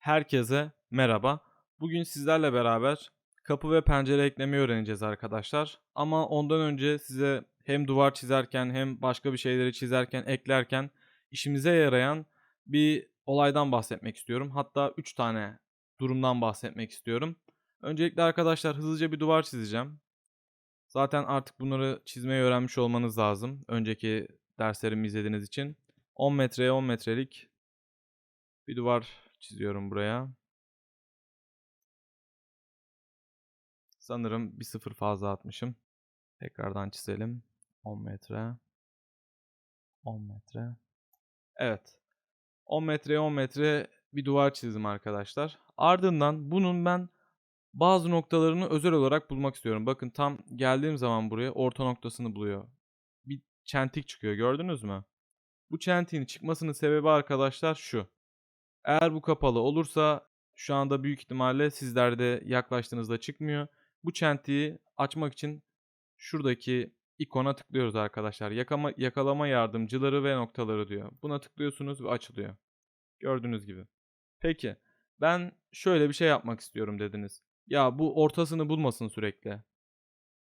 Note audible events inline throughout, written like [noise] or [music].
Herkese merhaba. Bugün sizlerle beraber kapı ve pencere eklemeyi öğreneceğiz arkadaşlar. Ama ondan önce size hem duvar çizerken hem başka bir şeyleri çizerken, eklerken işimize yarayan bir olaydan bahsetmek istiyorum. Hatta 3 tane durumdan bahsetmek istiyorum. Öncelikle arkadaşlar hızlıca bir duvar çizeceğim. Zaten artık bunları çizmeyi öğrenmiş olmanız lazım. Önceki derslerimi izlediğiniz için. 10 metreye 10 metrelik bir duvar çiziyorum buraya. Sanırım bir sıfır fazla atmışım. Tekrardan çizelim. 10 metre. 10 metre. Evet. 10 metreye 10 metre bir duvar çizdim arkadaşlar. Ardından bunun ben bazı noktalarını özel olarak bulmak istiyorum. Bakın tam geldiğim zaman buraya orta noktasını buluyor. Bir çentik çıkıyor gördünüz mü? Bu çentiğin çıkmasının sebebi arkadaşlar şu. Eğer bu kapalı olursa şu anda büyük ihtimalle sizlerde yaklaştığınızda çıkmıyor. Bu çentiği açmak için şuradaki ikona tıklıyoruz arkadaşlar. Yakama, yakalama yardımcıları ve noktaları diyor. Buna tıklıyorsunuz ve açılıyor. Gördüğünüz gibi. Peki ben şöyle bir şey yapmak istiyorum dediniz. Ya bu ortasını bulmasın sürekli.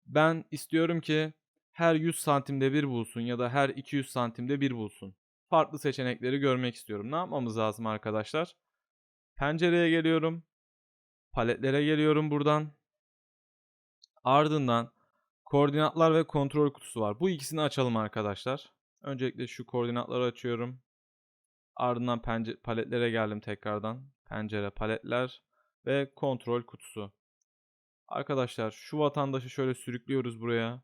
Ben istiyorum ki her 100 santimde bir bulsun ya da her 200 santimde bir bulsun. Farklı seçenekleri görmek istiyorum. Ne yapmamız lazım arkadaşlar? Pencereye geliyorum. Paletlere geliyorum buradan. Ardından koordinatlar ve kontrol kutusu var. Bu ikisini açalım arkadaşlar. Öncelikle şu koordinatları açıyorum. Ardından paletlere geldim tekrardan. Pencere, paletler ve kontrol kutusu. Arkadaşlar şu vatandaşı şöyle sürüklüyoruz buraya.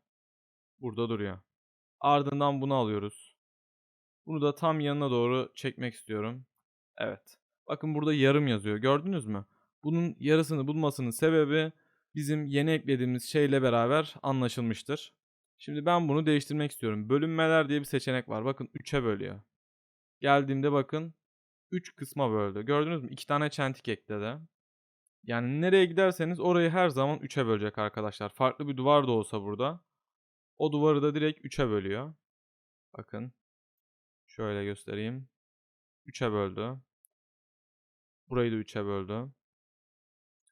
Burada duruyor. Ardından bunu alıyoruz. Bunu da tam yanına doğru çekmek istiyorum. Evet. Bakın burada yarım yazıyor. Gördünüz mü? Bunun yarısını bulmasının sebebi bizim yeni eklediğimiz şeyle beraber anlaşılmıştır. Şimdi ben bunu değiştirmek istiyorum. Bölünmeler diye bir seçenek var. Bakın 3'e bölüyor. Geldiğimde bakın 3 kısma böldü. Gördünüz mü? 2 tane çentik ekledi. Yani nereye giderseniz orayı her zaman 3'e bölecek arkadaşlar. Farklı bir duvar da olsa burada. O duvarı da direkt 3'e bölüyor. Bakın. Şöyle göstereyim. 3'e böldü. Burayı da 3'e böldü.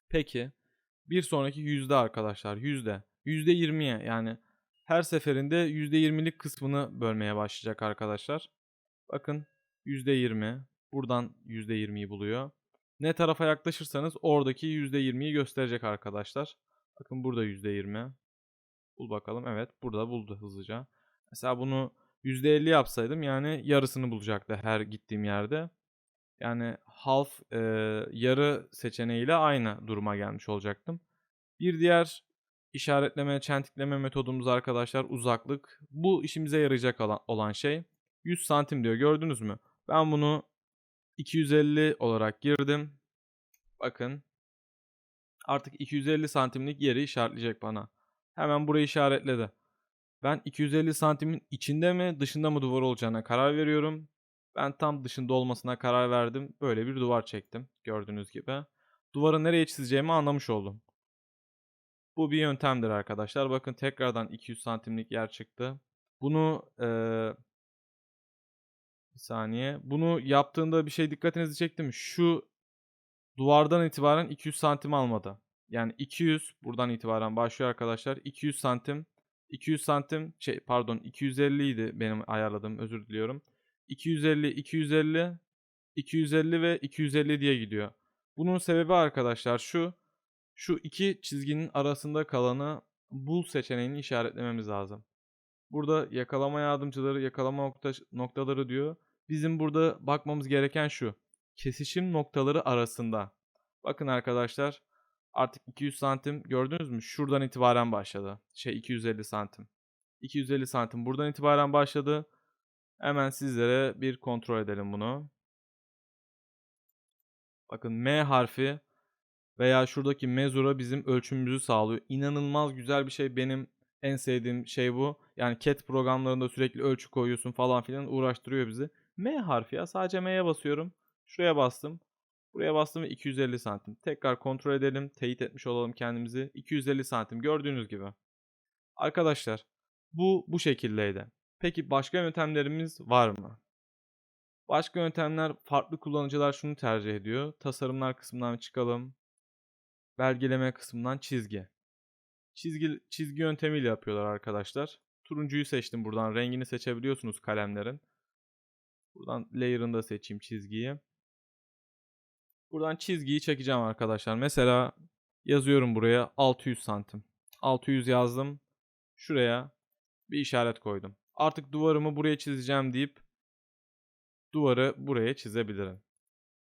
Peki. Bir sonraki yüzde arkadaşlar. Yüzde. Yüzde 20'ye yani her seferinde yüzde 20'lik kısmını bölmeye başlayacak arkadaşlar. Bakın yüzde 20. Buradan yüzde 20'yi buluyor. Ne tarafa yaklaşırsanız oradaki yüzde 20'yi gösterecek arkadaşlar. Bakın burada yüzde 20. Bul bakalım. Evet burada buldu hızlıca. Mesela bunu %50 yapsaydım yani yarısını bulacaktı her gittiğim yerde. Yani half e, yarı seçeneğiyle aynı duruma gelmiş olacaktım. Bir diğer işaretleme, çentikleme metodumuz arkadaşlar uzaklık. Bu işimize yarayacak olan, şey 100 santim diyor gördünüz mü? Ben bunu 250 olarak girdim. Bakın artık 250 santimlik yeri işaretleyecek bana. Hemen burayı işaretledi. Ben 250 santimin içinde mi dışında mı duvar olacağına karar veriyorum. Ben tam dışında olmasına karar verdim. Böyle bir duvar çektim gördüğünüz gibi. Duvarı nereye çizeceğimi anlamış oldum. Bu bir yöntemdir arkadaşlar. Bakın tekrardan 200 santimlik yer çıktı. Bunu ee, bir saniye. Bunu yaptığında bir şey dikkatinizi çekti mi? Şu duvardan itibaren 200 santim almadı. Yani 200 buradan itibaren başlıyor arkadaşlar. 200 santim 200 santim şey pardon 250 idi benim ayarladığım özür diliyorum. 250 250 250 ve 250 diye gidiyor. Bunun sebebi arkadaşlar şu. Şu iki çizginin arasında kalanı bul seçeneğini işaretlememiz lazım. Burada yakalama yardımcıları, yakalama nokta, noktaları diyor. Bizim burada bakmamız gereken şu. Kesişim noktaları arasında. Bakın arkadaşlar artık 200 santim gördünüz mü? Şuradan itibaren başladı. Şey 250 santim. 250 santim buradan itibaren başladı. Hemen sizlere bir kontrol edelim bunu. Bakın M harfi veya şuradaki mezura bizim ölçümümüzü sağlıyor. İnanılmaz güzel bir şey. Benim en sevdiğim şey bu. Yani CAT programlarında sürekli ölçü koyuyorsun falan filan uğraştırıyor bizi. M harfi ya. Sadece M'ye basıyorum. Şuraya bastım. Buraya bastım ve 250 santim. Tekrar kontrol edelim. Teyit etmiş olalım kendimizi. 250 santim gördüğünüz gibi. Arkadaşlar bu bu şekildeydi. Peki başka yöntemlerimiz var mı? Başka yöntemler farklı kullanıcılar şunu tercih ediyor. Tasarımlar kısmından çıkalım. Belgeleme kısmından çizgi. Çizgi, çizgi yöntemiyle yapıyorlar arkadaşlar. Turuncuyu seçtim buradan. Rengini seçebiliyorsunuz kalemlerin. Buradan layer'ını da seçeyim çizgiyi. Buradan çizgiyi çekeceğim arkadaşlar. Mesela yazıyorum buraya 600 santim. 600 yazdım. Şuraya bir işaret koydum. Artık duvarımı buraya çizeceğim deyip duvarı buraya çizebilirim.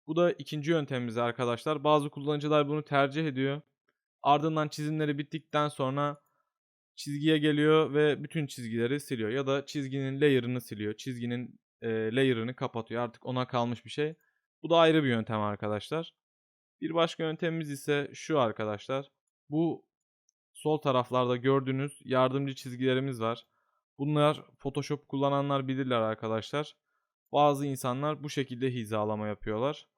Bu da ikinci yöntemimiz arkadaşlar. Bazı kullanıcılar bunu tercih ediyor. Ardından çizimleri bittikten sonra çizgiye geliyor ve bütün çizgileri siliyor. Ya da çizginin layer'ını siliyor. Çizginin e, layer'ını kapatıyor. Artık ona kalmış bir şey. Bu da ayrı bir yöntem arkadaşlar. Bir başka yöntemimiz ise şu arkadaşlar. Bu sol taraflarda gördüğünüz yardımcı çizgilerimiz var. Bunlar Photoshop kullananlar bilirler arkadaşlar. Bazı insanlar bu şekilde hizalama yapıyorlar.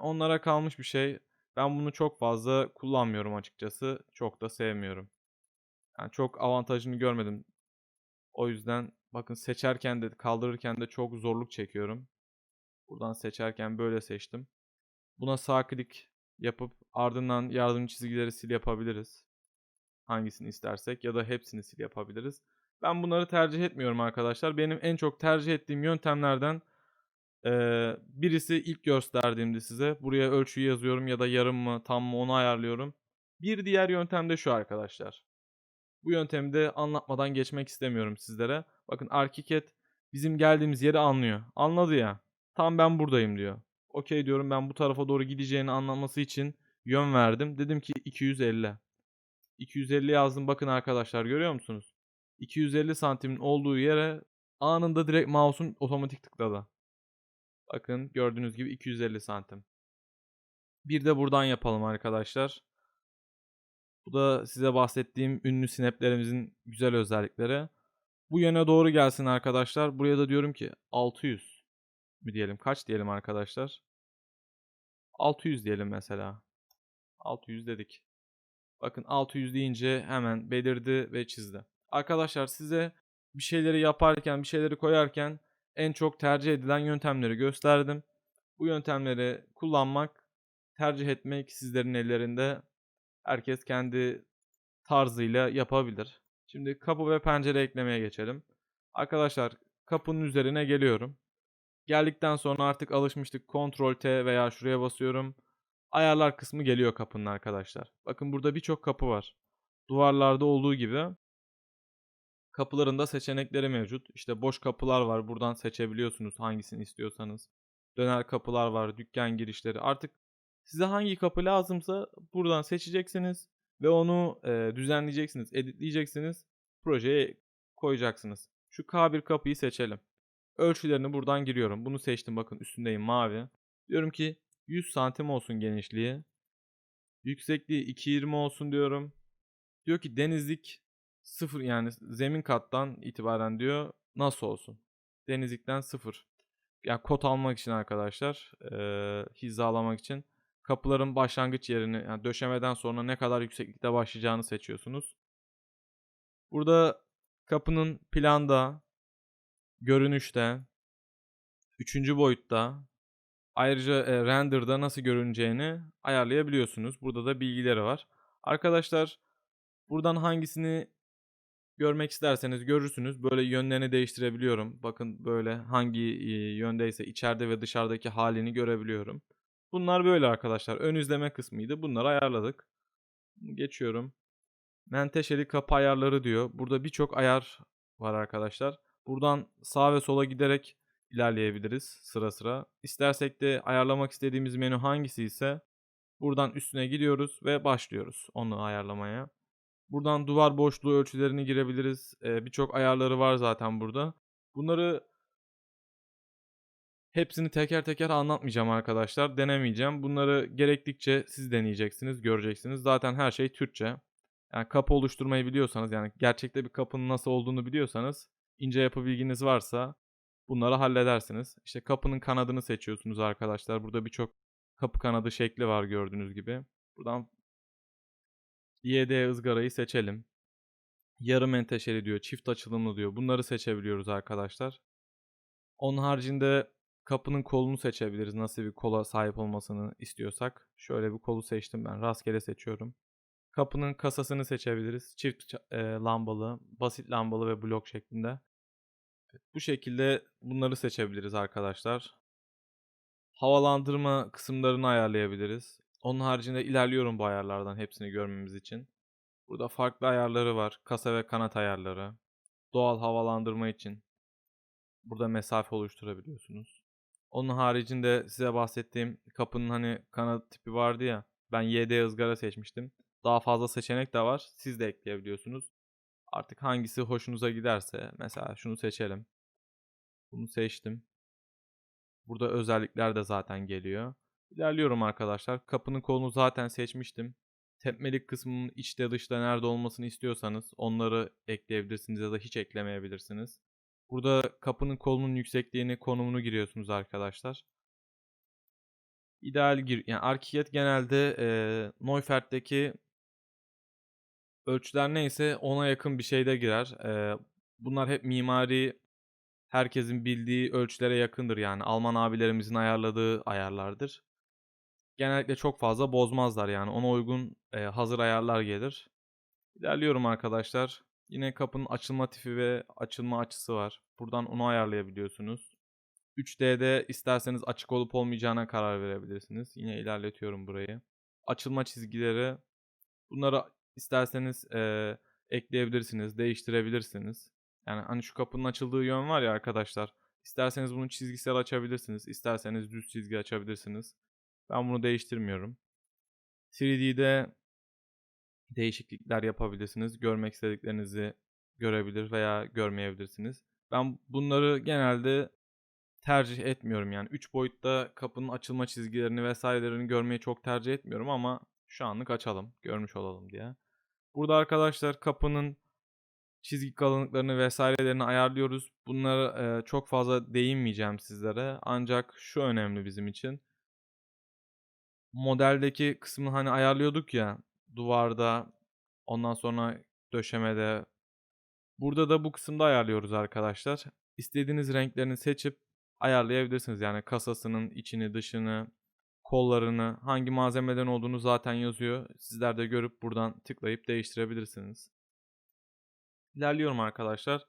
Onlara kalmış bir şey. Ben bunu çok fazla kullanmıyorum açıkçası. Çok da sevmiyorum. Yani çok avantajını görmedim. O yüzden bakın seçerken de kaldırırken de çok zorluk çekiyorum. Buradan seçerken böyle seçtim. Buna sağ klik yapıp ardından yardımcı çizgileri sil yapabiliriz. Hangisini istersek ya da hepsini sil yapabiliriz. Ben bunları tercih etmiyorum arkadaşlar. Benim en çok tercih ettiğim yöntemlerden birisi ilk gösterdiğimde size buraya ölçüyü yazıyorum ya da yarım mı tam mı onu ayarlıyorum. Bir diğer yöntem de şu arkadaşlar. Bu yöntemi de anlatmadan geçmek istemiyorum sizlere. Bakın ArchiCAD bizim geldiğimiz yeri anlıyor. Anladı ya. Tam ben buradayım diyor. Okey diyorum ben bu tarafa doğru gideceğini anlaması için yön verdim. Dedim ki 250. 250 yazdım bakın arkadaşlar görüyor musunuz? 250 santimin olduğu yere anında direkt mouse'um otomatik tıkladı. Bakın gördüğünüz gibi 250 santim. Bir de buradan yapalım arkadaşlar. Bu da size bahsettiğim ünlü sineplerimizin güzel özellikleri. Bu yöne doğru gelsin arkadaşlar. Buraya da diyorum ki 600 mi diyelim? Kaç diyelim arkadaşlar? 600 diyelim mesela. 600 dedik. Bakın 600 deyince hemen belirdi ve çizdi. Arkadaşlar size bir şeyleri yaparken, bir şeyleri koyarken en çok tercih edilen yöntemleri gösterdim. Bu yöntemleri kullanmak, tercih etmek sizlerin ellerinde. Herkes kendi tarzıyla yapabilir. Şimdi kapı ve pencere eklemeye geçelim. Arkadaşlar kapının üzerine geliyorum. Geldikten sonra artık alışmıştık. Ctrl T veya şuraya basıyorum. Ayarlar kısmı geliyor kapının arkadaşlar. Bakın burada birçok kapı var. Duvarlarda olduğu gibi kapılarında seçenekleri mevcut. İşte boş kapılar var. Buradan seçebiliyorsunuz hangisini istiyorsanız. Döner kapılar var, dükkan girişleri. Artık size hangi kapı lazımsa buradan seçeceksiniz ve onu e, düzenleyeceksiniz, editleyeceksiniz. Projeye koyacaksınız. Şu K1 kapıyı seçelim. Ölçülerini buradan giriyorum. Bunu seçtim bakın üstündeyim mavi. Diyorum ki 100 santim olsun genişliği. Yüksekliği 2.20 olsun diyorum. Diyor ki denizlik sıfır yani zemin kattan itibaren diyor nasıl olsun? Denizlikten sıfır. Yani kod almak için arkadaşlar e, hizalamak için kapıların başlangıç yerini yani döşemeden sonra ne kadar yükseklikte başlayacağını seçiyorsunuz. Burada kapının planda, görünüşte, üçüncü boyutta ayrıca e, render'da nasıl görüneceğini ayarlayabiliyorsunuz. Burada da bilgileri var. Arkadaşlar buradan hangisini görmek isterseniz görürsünüz. Böyle yönlerini değiştirebiliyorum. Bakın böyle hangi yöndeyse içeride ve dışarıdaki halini görebiliyorum. Bunlar böyle arkadaşlar. Ön izleme kısmıydı. Bunları ayarladık. Geçiyorum. Menteşeli kapı ayarları diyor. Burada birçok ayar var arkadaşlar. Buradan sağ ve sola giderek ilerleyebiliriz sıra sıra. İstersek de ayarlamak istediğimiz menü hangisi ise buradan üstüne gidiyoruz ve başlıyoruz onu ayarlamaya. Buradan duvar boşluğu ölçülerini girebiliriz. Ee, Birçok ayarları var zaten burada. Bunları hepsini teker teker anlatmayacağım arkadaşlar. Denemeyeceğim. Bunları gerektikçe siz deneyeceksiniz, göreceksiniz. Zaten her şey Türkçe. Yani kapı oluşturmayı biliyorsanız yani gerçekte bir kapının nasıl olduğunu biliyorsanız ince yapı bilginiz varsa bunları halledersiniz. İşte kapının kanadını seçiyorsunuz arkadaşlar. Burada birçok kapı kanadı şekli var gördüğünüz gibi. Buradan YD ızgarayı seçelim. Yarım menteşeli diyor, çift açılımlı diyor. Bunları seçebiliyoruz arkadaşlar. Onun haricinde kapının kolunu seçebiliriz. Nasıl bir kola sahip olmasını istiyorsak. Şöyle bir kolu seçtim ben. Rastgele seçiyorum. Kapının kasasını seçebiliriz. Çift e, lambalı, basit lambalı ve blok şeklinde. Bu şekilde bunları seçebiliriz arkadaşlar. Havalandırma kısımlarını ayarlayabiliriz. Onun haricinde ilerliyorum bu ayarlardan hepsini görmemiz için. Burada farklı ayarları var. Kasa ve kanat ayarları. Doğal havalandırma için. Burada mesafe oluşturabiliyorsunuz. Onun haricinde size bahsettiğim kapının hani kanat tipi vardı ya. Ben YD ızgara seçmiştim. Daha fazla seçenek de var. Siz de ekleyebiliyorsunuz. Artık hangisi hoşunuza giderse. Mesela şunu seçelim. Bunu seçtim. Burada özellikler de zaten geliyor. İlerliyorum arkadaşlar. Kapının kolunu zaten seçmiştim. Tepmelik kısmının içte dışta nerede olmasını istiyorsanız onları ekleyebilirsiniz ya da hiç eklemeyebilirsiniz. Burada kapının kolunun yüksekliğini, konumunu giriyorsunuz arkadaşlar. İdeal gir yani ArchiCAD genelde e, Neufert'teki ölçüler neyse ona yakın bir şeyde girer. E, bunlar hep mimari herkesin bildiği ölçülere yakındır yani. Alman abilerimizin ayarladığı ayarlardır. Genellikle çok fazla bozmazlar yani. Ona uygun e, hazır ayarlar gelir. İlerliyorum arkadaşlar. Yine kapının açılma tipi ve açılma açısı var. Buradan onu ayarlayabiliyorsunuz. 3D'de isterseniz açık olup olmayacağına karar verebilirsiniz. Yine ilerletiyorum burayı. Açılma çizgileri. Bunları isterseniz e, ekleyebilirsiniz, değiştirebilirsiniz. Yani hani şu kapının açıldığı yön var ya arkadaşlar. İsterseniz bunu çizgisel açabilirsiniz. isterseniz düz çizgi açabilirsiniz. Ben bunu değiştirmiyorum. 3D'de değişiklikler yapabilirsiniz. Görmek istediklerinizi görebilir veya görmeyebilirsiniz. Ben bunları genelde tercih etmiyorum yani 3 boyutta kapının açılma çizgilerini vesairelerini görmeyi çok tercih etmiyorum ama şu anlık açalım, görmüş olalım diye. Burada arkadaşlar kapının çizgi kalınlıklarını vesairelerini ayarlıyoruz. Bunlara e, çok fazla değinmeyeceğim sizlere. Ancak şu önemli bizim için. Modeldeki kısmını hani ayarlıyorduk ya duvarda ondan sonra döşemede. Burada da bu kısımda ayarlıyoruz arkadaşlar. İstediğiniz renklerini seçip ayarlayabilirsiniz. Yani kasasının içini, dışını, kollarını, hangi malzemeden olduğunu zaten yazıyor. Sizler de görüp buradan tıklayıp değiştirebilirsiniz. İlerliyorum arkadaşlar.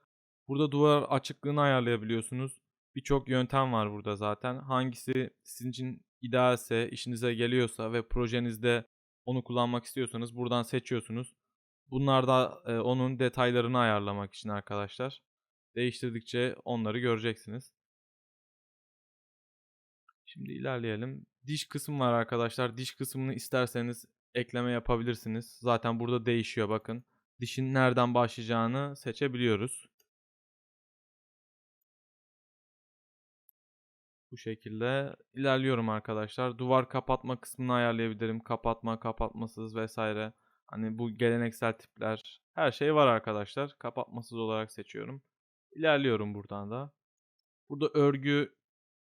Burada duvar açıklığını ayarlayabiliyorsunuz. Birçok yöntem var burada zaten. Hangisi sizin için idealse, işinize geliyorsa ve projenizde onu kullanmak istiyorsanız buradan seçiyorsunuz. Bunlar da e, onun detaylarını ayarlamak için arkadaşlar. Değiştirdikçe onları göreceksiniz. Şimdi ilerleyelim. Diş kısmı var arkadaşlar. Diş kısmını isterseniz ekleme yapabilirsiniz. Zaten burada değişiyor bakın. Dişin nereden başlayacağını seçebiliyoruz. Bu şekilde ilerliyorum arkadaşlar. Duvar kapatma kısmını ayarlayabilirim. Kapatma, kapatmasız vesaire. Hani bu geleneksel tipler her şey var arkadaşlar. Kapatmasız olarak seçiyorum. İlerliyorum buradan da. Burada örgü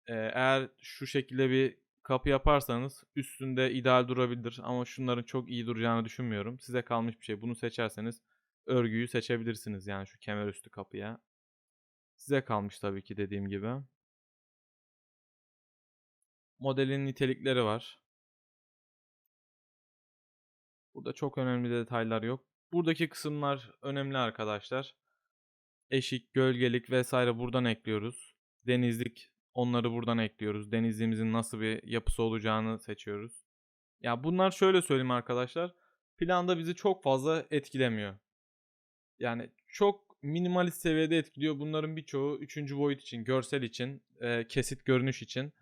eğer şu şekilde bir kapı yaparsanız üstünde ideal durabilir ama şunların çok iyi duracağını düşünmüyorum. Size kalmış bir şey. Bunu seçerseniz örgüyü seçebilirsiniz yani şu kemer üstü kapıya. Size kalmış tabii ki dediğim gibi. Modelin nitelikleri var. Burada çok önemli detaylar yok. Buradaki kısımlar önemli arkadaşlar. Eşik, gölgelik vesaire buradan ekliyoruz. Denizlik onları buradan ekliyoruz. Denizliğimizin nasıl bir yapısı olacağını seçiyoruz. Ya bunlar şöyle söyleyeyim arkadaşlar. Planda bizi çok fazla etkilemiyor. Yani çok minimalist seviyede etkiliyor. Bunların birçoğu 3. boyut için, görsel için, e, kesit görünüş için.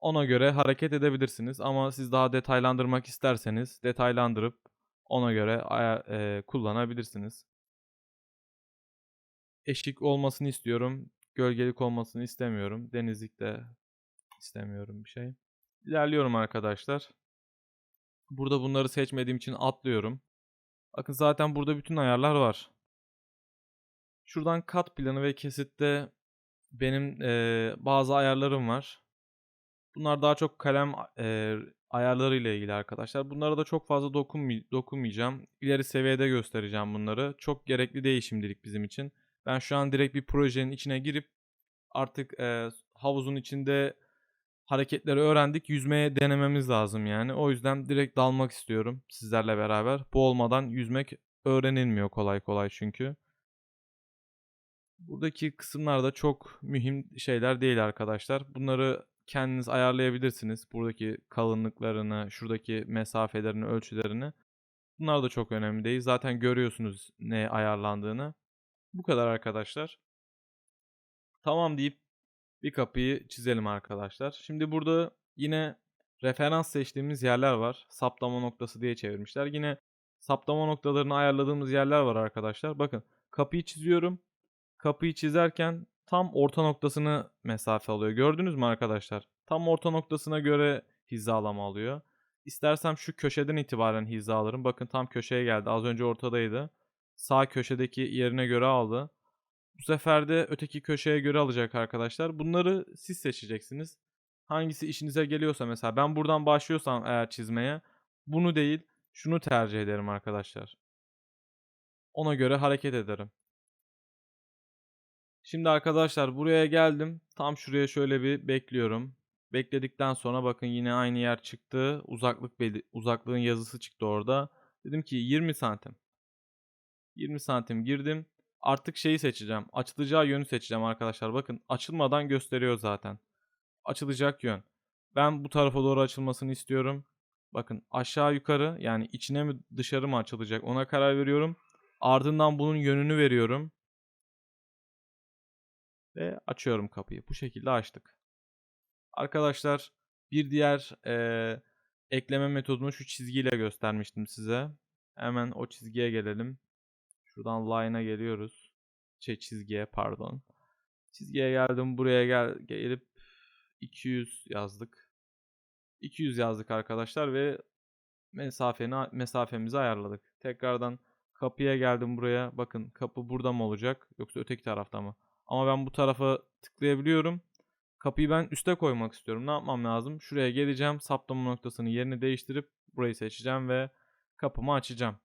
Ona göre hareket edebilirsiniz. Ama siz daha detaylandırmak isterseniz detaylandırıp ona göre e, kullanabilirsiniz. Eşik olmasını istiyorum. Gölgelik olmasını istemiyorum. Denizlikte istemiyorum bir şey. İlerliyorum arkadaşlar. Burada bunları seçmediğim için atlıyorum. Bakın zaten burada bütün ayarlar var. Şuradan kat planı ve kesitte benim e, bazı ayarlarım var. Bunlar daha çok kalem e, ayarları ile ilgili arkadaşlar. Bunlara da çok fazla dokunmay dokunmayacağım. İleri seviyede göstereceğim bunları. Çok gerekli değil şimdilik bizim için. Ben şu an direkt bir projenin içine girip artık e, havuzun içinde hareketleri öğrendik. Yüzmeye denememiz lazım yani. O yüzden direkt dalmak istiyorum sizlerle beraber. Bu olmadan yüzmek öğrenilmiyor kolay kolay çünkü. Buradaki kısımlar da çok mühim şeyler değil arkadaşlar. Bunları kendiniz ayarlayabilirsiniz. Buradaki kalınlıklarını, şuradaki mesafelerini, ölçülerini. Bunlar da çok önemli değil. Zaten görüyorsunuz ne ayarlandığını. Bu kadar arkadaşlar. Tamam deyip bir kapıyı çizelim arkadaşlar. Şimdi burada yine referans seçtiğimiz yerler var. Saptama noktası diye çevirmişler. Yine saptama noktalarını ayarladığımız yerler var arkadaşlar. Bakın kapıyı çiziyorum. Kapıyı çizerken tam orta noktasını mesafe alıyor. Gördünüz mü arkadaşlar? Tam orta noktasına göre hizalama alıyor. İstersem şu köşeden itibaren hiza alırım. Bakın tam köşeye geldi. Az önce ortadaydı. Sağ köşedeki yerine göre aldı. Bu sefer de öteki köşeye göre alacak arkadaşlar. Bunları siz seçeceksiniz. Hangisi işinize geliyorsa mesela ben buradan başlıyorsam eğer çizmeye bunu değil şunu tercih ederim arkadaşlar. Ona göre hareket ederim. Şimdi arkadaşlar buraya geldim. Tam şuraya şöyle bir bekliyorum. Bekledikten sonra bakın yine aynı yer çıktı. Uzaklık uzaklığın yazısı çıktı orada. Dedim ki 20 santim. 20 santim girdim. Artık şeyi seçeceğim. Açılacağı yönü seçeceğim arkadaşlar. Bakın açılmadan gösteriyor zaten. Açılacak yön. Ben bu tarafa doğru açılmasını istiyorum. Bakın aşağı yukarı yani içine mi dışarı mı açılacak ona karar veriyorum. Ardından bunun yönünü veriyorum. Ve açıyorum kapıyı. Bu şekilde açtık. Arkadaşlar bir diğer eee, ekleme metodunu şu çizgiyle göstermiştim size. Hemen o çizgiye gelelim. Şuradan line'a geliyoruz. Şey çizgiye pardon. Çizgiye geldim. Buraya gel gelip 200 yazdık. 200 yazdık arkadaşlar ve mesafeni mesafemizi ayarladık. Tekrardan kapıya geldim buraya. Bakın kapı burada mı olacak yoksa öteki tarafta mı? Ama ben bu tarafa tıklayabiliyorum. Kapıyı ben üste koymak istiyorum. Ne yapmam lazım? Şuraya geleceğim. Saptama noktasını yerini değiştirip burayı seçeceğim ve kapımı açacağım.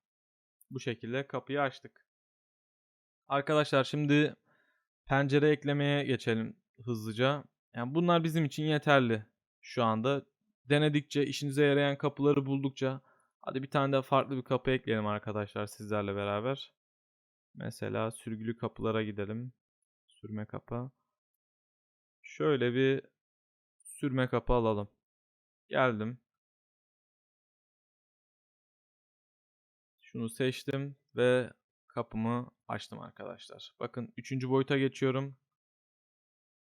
Bu şekilde kapıyı açtık. Arkadaşlar şimdi pencere eklemeye geçelim hızlıca. Yani bunlar bizim için yeterli şu anda. Denedikçe, işinize yarayan kapıları buldukça hadi bir tane de farklı bir kapı ekleyelim arkadaşlar sizlerle beraber. Mesela sürgülü kapılara gidelim. Sürme kapı. Şöyle bir sürme kapı alalım. Geldim. Şunu seçtim ve kapımı açtım arkadaşlar. Bakın 3. boyuta geçiyorum.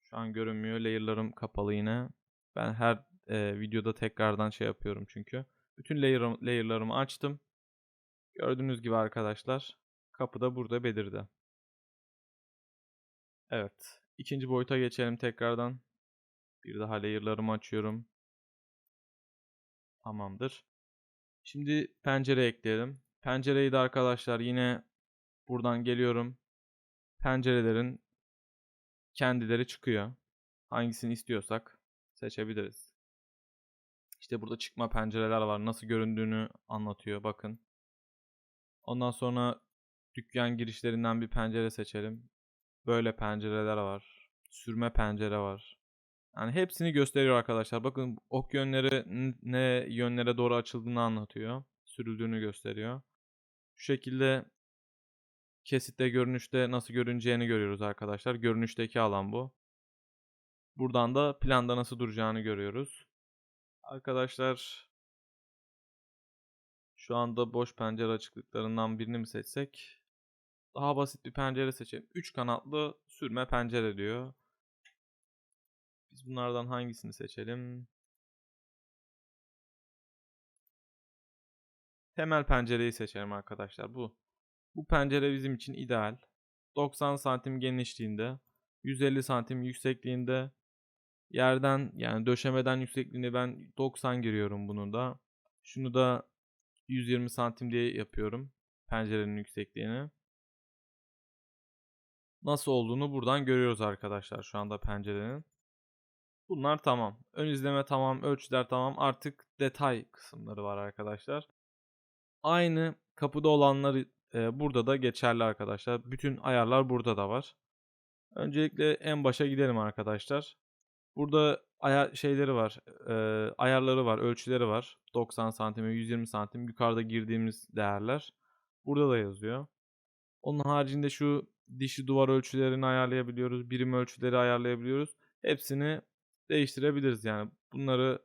Şu an görünmüyor. Layer'larım kapalı yine. Ben her e, videoda tekrardan şey yapıyorum çünkü. Bütün layer, layer'larımı açtım. Gördüğünüz gibi arkadaşlar kapı da burada belirdi. Evet. ikinci boyuta geçelim tekrardan. Bir daha layer'larımı açıyorum. Tamamdır. Şimdi pencere ekleyelim. Pencereyi de arkadaşlar yine buradan geliyorum. Pencerelerin kendileri çıkıyor. Hangisini istiyorsak seçebiliriz. İşte burada çıkma pencereler var. Nasıl göründüğünü anlatıyor. Bakın. Ondan sonra dükkan girişlerinden bir pencere seçelim. Böyle pencereler var. Sürme pencere var. Yani hepsini gösteriyor arkadaşlar. Bakın ok yönleri ne yönlere doğru açıldığını anlatıyor. Sürüldüğünü gösteriyor. Şu şekilde kesitte görünüşte nasıl görüneceğini görüyoruz arkadaşlar. Görünüşteki alan bu. Buradan da planda nasıl duracağını görüyoruz. Arkadaşlar şu anda boş pencere açıklıklarından birini mi seçsek? Daha basit bir pencere seçelim. 3 kanatlı sürme pencere diyor. Biz bunlardan hangisini seçelim? Temel pencereyi seçelim arkadaşlar. Bu. Bu pencere bizim için ideal. 90 santim genişliğinde, 150 santim yüksekliğinde, yerden yani döşemeden yüksekliğini ben 90 giriyorum bunu da. Şunu da 120 santim diye yapıyorum pencerenin yüksekliğini. Nasıl olduğunu buradan görüyoruz arkadaşlar şu anda pencerenin. Bunlar tamam. Ön izleme tamam, ölçüler tamam. Artık detay kısımları var arkadaşlar. Aynı kapıda olanlar e, burada da geçerli arkadaşlar. Bütün ayarlar burada da var. Öncelikle en başa gidelim arkadaşlar. Burada aya şeyleri var. eee, ayarları var, ölçüleri var. 90 santim ve 120 santim yukarıda girdiğimiz değerler. Burada da yazıyor. Onun haricinde şu dişi duvar ölçülerini ayarlayabiliyoruz. Birim ölçüleri ayarlayabiliyoruz. Hepsini değiştirebiliriz yani. Bunları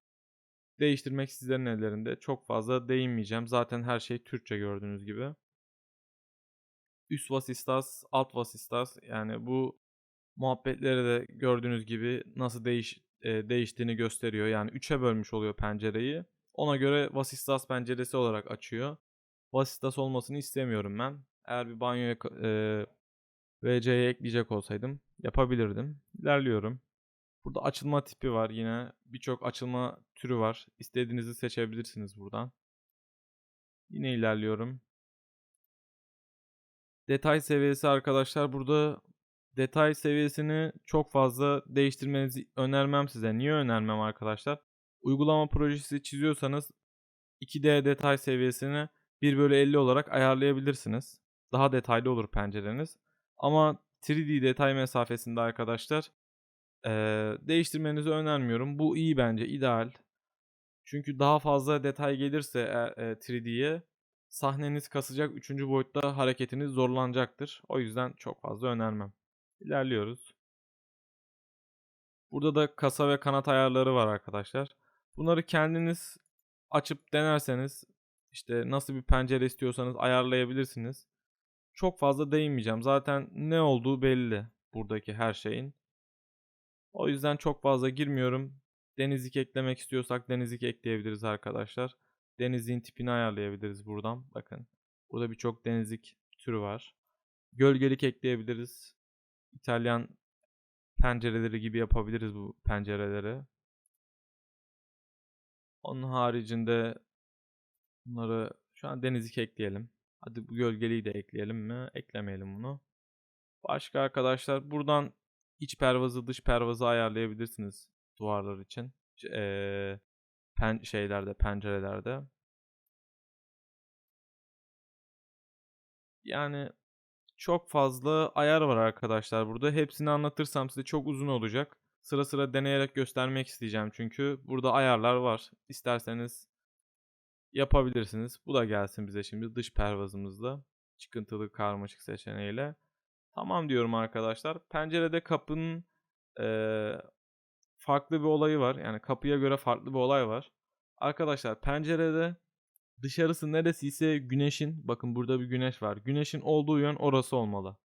değiştirmek sizlerin ellerinde. Çok fazla değinmeyeceğim. Zaten her şey Türkçe gördüğünüz gibi. Üst vasistas, alt vasistas yani bu muhabbetleri de gördüğünüz gibi nasıl değiş e, değiştiğini gösteriyor. Yani 3'e bölmüş oluyor pencereyi. Ona göre vasistas penceresi olarak açıyor. Vasistas olmasını istemiyorum ben. Eğer bir banyoya e, VC'ye ekleyecek olsaydım yapabilirdim. İlerliyorum. Burada açılma tipi var yine. Birçok açılma türü var. İstediğinizi seçebilirsiniz buradan. Yine ilerliyorum. Detay seviyesi arkadaşlar burada detay seviyesini çok fazla değiştirmenizi önermem size. Niye önermem arkadaşlar? Uygulama projesi çiziyorsanız 2D detay seviyesini 1 bölü 50 olarak ayarlayabilirsiniz. Daha detaylı olur pencereniz. Ama 3D detay mesafesinde arkadaşlar eee, değiştirmenizi önermiyorum. Bu iyi bence, ideal. Çünkü daha fazla detay gelirse e, e, 3D'ye sahneniz kasacak, 3. boyutta hareketiniz zorlanacaktır. O yüzden çok fazla önermem. İlerliyoruz. Burada da kasa ve kanat ayarları var arkadaşlar. Bunları kendiniz açıp denerseniz işte nasıl bir pencere istiyorsanız ayarlayabilirsiniz. Çok fazla değinmeyeceğim. Zaten ne olduğu belli buradaki her şeyin. O yüzden çok fazla girmiyorum. Denizlik eklemek istiyorsak denizlik ekleyebiliriz arkadaşlar. Denizliğin tipini ayarlayabiliriz buradan. Bakın. Burada birçok denizlik türü var. Gölgelik ekleyebiliriz. İtalyan pencereleri gibi yapabiliriz bu pencereleri. Onun haricinde bunları şu an denizlik ekleyelim. Hadi bu gölgeliği de ekleyelim mi? Eklemeyelim bunu. Başka arkadaşlar buradan iç pervazı dış pervazı ayarlayabilirsiniz duvarlar için. Eee pen şeylerde pencerelerde. Yani çok fazla ayar var arkadaşlar burada. Hepsini anlatırsam size çok uzun olacak. Sıra sıra deneyerek göstermek isteyeceğim çünkü burada ayarlar var. İsterseniz yapabilirsiniz. Bu da gelsin bize şimdi dış pervazımızda. Çıkıntılı karmaşık seçeneğiyle. Tamam diyorum arkadaşlar. Pencerede kapının eee, farklı bir olayı var. Yani kapıya göre farklı bir olay var. Arkadaşlar pencerede dışarısı neresiyse güneşin bakın burada bir güneş var. Güneşin olduğu yön orası olmalı.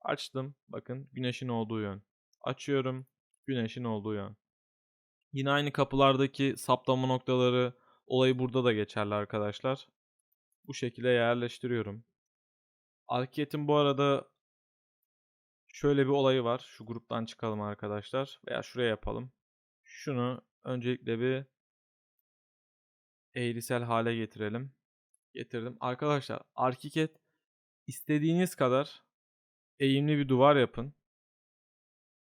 Açtım. Bakın güneşin olduğu yön. Açıyorum. Güneşin olduğu yön. Yine aynı kapılardaki saplama noktaları olayı burada da geçerli arkadaşlar. Bu şekilde yerleştiriyorum. Arkiyetin bu arada şöyle bir olayı var. Şu gruptan çıkalım arkadaşlar. Veya şuraya yapalım. Şunu öncelikle bir eğrisel hale getirelim. Getirdim. Arkadaşlar Arkiket istediğiniz kadar eğimli bir duvar yapın.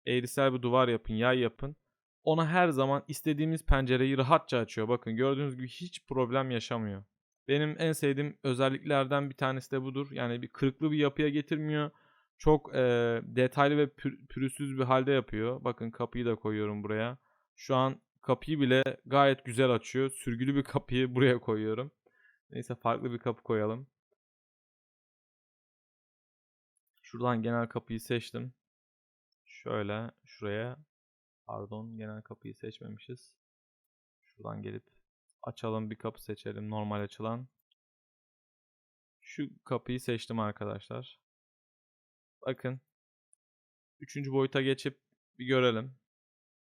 Eğrisel bir duvar yapın, yay yapın. Ona her zaman istediğimiz pencereyi rahatça açıyor. Bakın gördüğünüz gibi hiç problem yaşamıyor. Benim en sevdiğim özelliklerden bir tanesi de budur. Yani bir kırıklı bir yapıya getirmiyor. Çok e, detaylı ve pür- pürüzsüz bir halde yapıyor. Bakın kapıyı da koyuyorum buraya. Şu an kapıyı bile gayet güzel açıyor. Sürgülü bir [laughs] kapıyı buraya koyuyorum. Neyse farklı bir kapı koyalım. Şuradan genel kapıyı seçtim. Şöyle şuraya pardon genel kapıyı seçmemişiz. Şuradan gelip açalım bir kapı seçelim normal açılan. Şu kapıyı seçtim arkadaşlar. Bakın. Üçüncü boyuta geçip bir görelim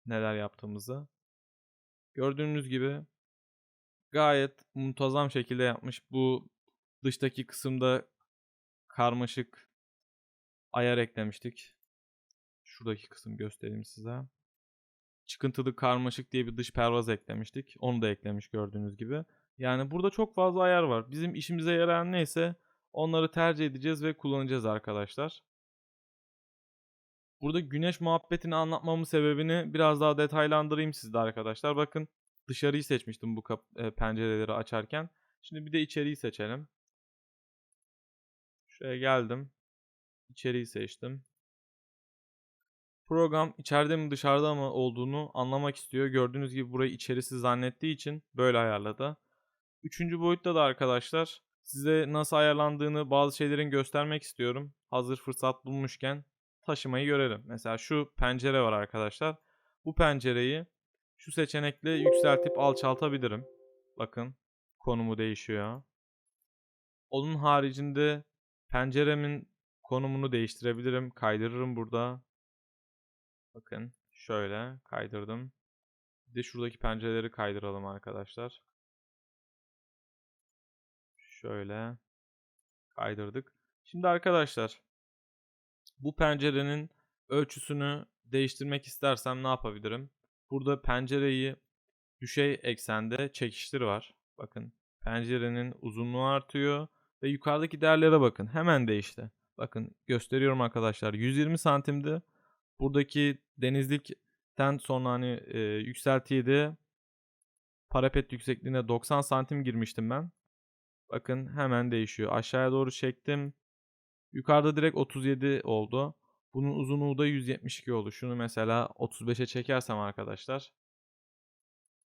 neler yaptığımızı. Gördüğünüz gibi gayet muntazam şekilde yapmış. Bu dıştaki kısımda karmaşık ayar eklemiştik. Şuradaki kısım göstereyim size. Çıkıntılı karmaşık diye bir dış pervaz eklemiştik. Onu da eklemiş gördüğünüz gibi. Yani burada çok fazla ayar var. Bizim işimize yarayan neyse onları tercih edeceğiz ve kullanacağız arkadaşlar. Burada güneş muhabbetini anlatmamın sebebini biraz daha detaylandırayım sizde arkadaşlar. Bakın dışarıyı seçmiştim bu e, pencereleri açarken. Şimdi bir de içeriği seçelim. Şuraya geldim. İçeriği seçtim. Program içeride mi dışarıda mı olduğunu anlamak istiyor. Gördüğünüz gibi burayı içerisi zannettiği için böyle ayarladı. Üçüncü boyutta da arkadaşlar size nasıl ayarlandığını bazı şeylerin göstermek istiyorum. Hazır fırsat bulmuşken taşımayı görelim. Mesela şu pencere var arkadaşlar. Bu pencereyi şu seçenekle yükseltip alçaltabilirim. Bakın konumu değişiyor. Onun haricinde penceremin konumunu değiştirebilirim. Kaydırırım burada. Bakın şöyle kaydırdım. Bir de şuradaki pencereleri kaydıralım arkadaşlar. Şöyle kaydırdık. Şimdi arkadaşlar bu pencerenin ölçüsünü değiştirmek istersem ne yapabilirim? Burada pencereyi düşey eksende çekiştir var. Bakın pencerenin uzunluğu artıyor ve yukarıdaki değerlere bakın. Hemen değişti. Bakın gösteriyorum arkadaşlar. 120 santimdi. Buradaki denizlikten sonra hani e, yükseltiyi de parapet yüksekliğine 90 santim girmiştim ben. Bakın hemen değişiyor. Aşağıya doğru çektim. Yukarıda direkt 37 oldu. Bunun uzunluğu da 172 oldu. Şunu mesela 35'e çekersem arkadaşlar.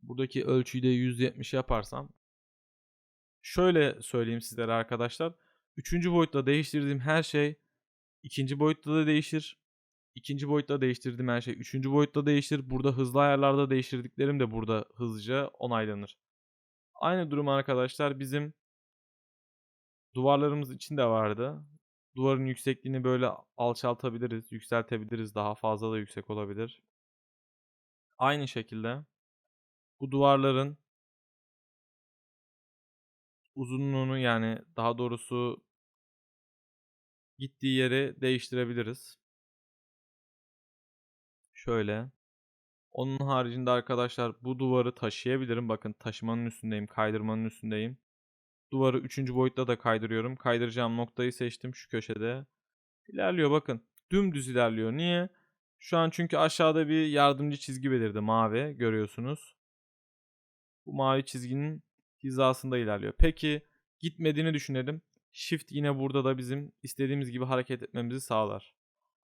Buradaki ölçüyü de 170 yaparsam. Şöyle söyleyeyim sizlere arkadaşlar. Üçüncü boyutta değiştirdiğim her şey ikinci boyutta da değişir. İkinci boyutta değiştirdiğim her şey üçüncü boyutta değişir. Burada hızlı ayarlarda değiştirdiklerim de burada hızlıca onaylanır. Aynı durum arkadaşlar bizim duvarlarımız için de vardı. Duvarın yüksekliğini böyle alçaltabiliriz, yükseltebiliriz. Daha fazla da yüksek olabilir. Aynı şekilde bu duvarların uzunluğunu yani daha doğrusu gittiği yeri değiştirebiliriz. Şöyle. Onun haricinde arkadaşlar bu duvarı taşıyabilirim. Bakın taşımanın üstündeyim, kaydırmanın üstündeyim. Duvarı 3. boyutta da kaydırıyorum. Kaydıracağım noktayı seçtim şu köşede. İlerliyor bakın. Dümdüz ilerliyor. Niye? Şu an çünkü aşağıda bir yardımcı çizgi belirdi. Mavi görüyorsunuz. Bu mavi çizginin hizasında ilerliyor. Peki gitmediğini düşünelim. Shift yine burada da bizim istediğimiz gibi hareket etmemizi sağlar.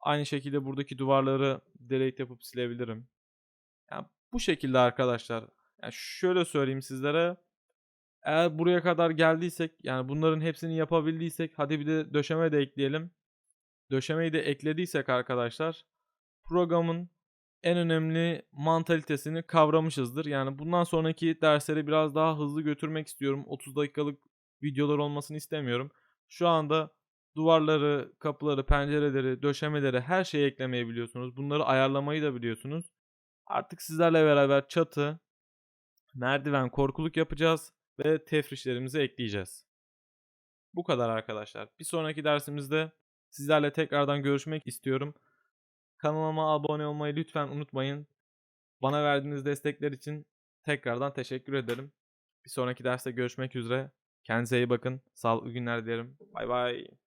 Aynı şekilde buradaki duvarları delete yapıp silebilirim. Yani bu şekilde arkadaşlar. Yani şöyle söyleyeyim sizlere. Eğer buraya kadar geldiysek yani bunların hepsini yapabildiysek hadi bir de döşeme de ekleyelim. Döşemeyi de eklediysek arkadaşlar programın en önemli mantalitesini kavramışızdır. Yani bundan sonraki dersleri biraz daha hızlı götürmek istiyorum. 30 dakikalık videolar olmasını istemiyorum. Şu anda duvarları, kapıları, pencereleri, döşemeleri her şeyi eklemeyi biliyorsunuz. Bunları ayarlamayı da biliyorsunuz. Artık sizlerle beraber çatı, merdiven, korkuluk yapacağız ve tefrişlerimizi ekleyeceğiz. Bu kadar arkadaşlar. Bir sonraki dersimizde sizlerle tekrardan görüşmek istiyorum. Kanalıma abone olmayı lütfen unutmayın. Bana verdiğiniz destekler için tekrardan teşekkür ederim. Bir sonraki derste görüşmek üzere. Kendinize iyi bakın. Sağlıklı günler dilerim. Bay bay.